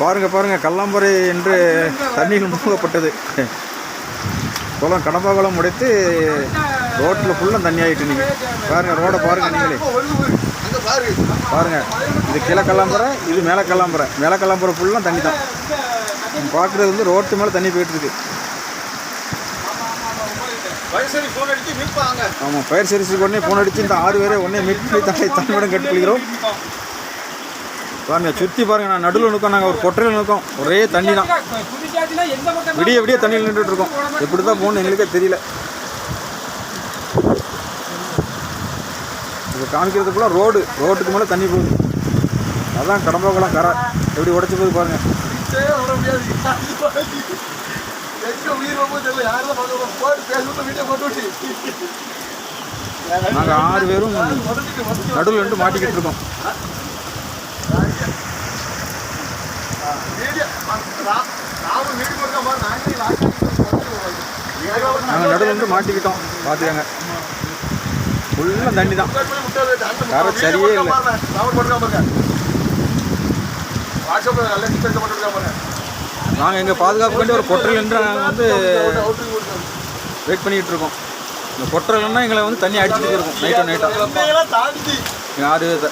பாருங்க பாருங்க கல்லாம்பறை என்று தண்ணீர் மூங்கப்பட்டது குளம் கடம்பாகுளம் உடைத்து ரோட்டில் ஃபுல்லாக தண்ணி ஆகிட்டு நீங்கள் பாருங்கள் ரோடை பாருங்கள் நீங்களே. பாருங்கள் இது கீழே கல்லாம்பறை இது மேலே கல்லாம்பறை. மேலே கல்லாம்பறை ஃபுல்லாக தண்ணி தான். பார்க்குறது வந்து ரோட்டு மேலே தண்ணி போயிட்டுருக்கு. ஆமாம் ஃபயர் சர்வீஸுக்கு உடனே ஃபோன் அடிச்சு இந்த ஆறு பேரை உடனே மீட் பண்ணி தண்ணி தண்ணியுடன் கட்டுக்கொள்கிறோம் பாருங்க சுற்றி பாருங்க நான் நடுவில் நிற்கோம் நாங்கள் ஒரு கொட்டரையில் நிற்கோம் ஒரே தண்ணி தான் விடிய விடிய தண்ணியில் நின்றுட்டு இருக்கோம். எப்படி தான் போகணும்னு எங்களுக்கே தெரியல. இது காமிக்கிறதுக்குள்ள ரோடு ரோட்டுக்கு மேலே தண்ணி போகுது. அதான் கடம்பாக்குளம் கரை. எப்படி உடச்சி போகுது பாருங்க. நாங்கள் ஆறு பேரும் நடுவில் நின்று மாட்டிக்கிட்டு இருக்கோம். நாங்களே நடுவில் நின்று மாட்டிக்கிட்டோம். பார்த்துக்கங்க ஃபுல்லாக தண்ணி தான். கரை சரியே இல்லை. நாங்கள் எங்கள் பாதுகாப்பு வேண்டி ஒரு கொட்டரையில் நின்று நாங்கள் வந்து வெயிட் பண்ணிக்கிட்டு இருக்கோம். இந்த கொட்டரையிலன்னா எங்களை வந்து தண்ணி அடிச்சுட்டு இருக்கும். நைட்டோ நைட்டாக குளிர்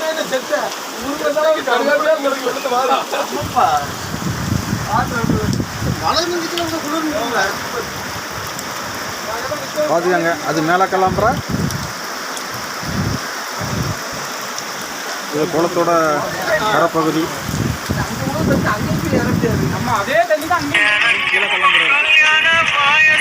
பார்த்துக்கங்க அது மேலே கிளம்புற. இது குளத்தோட கரைப்பகுதி. நம்ம அதே தண்ணி தான்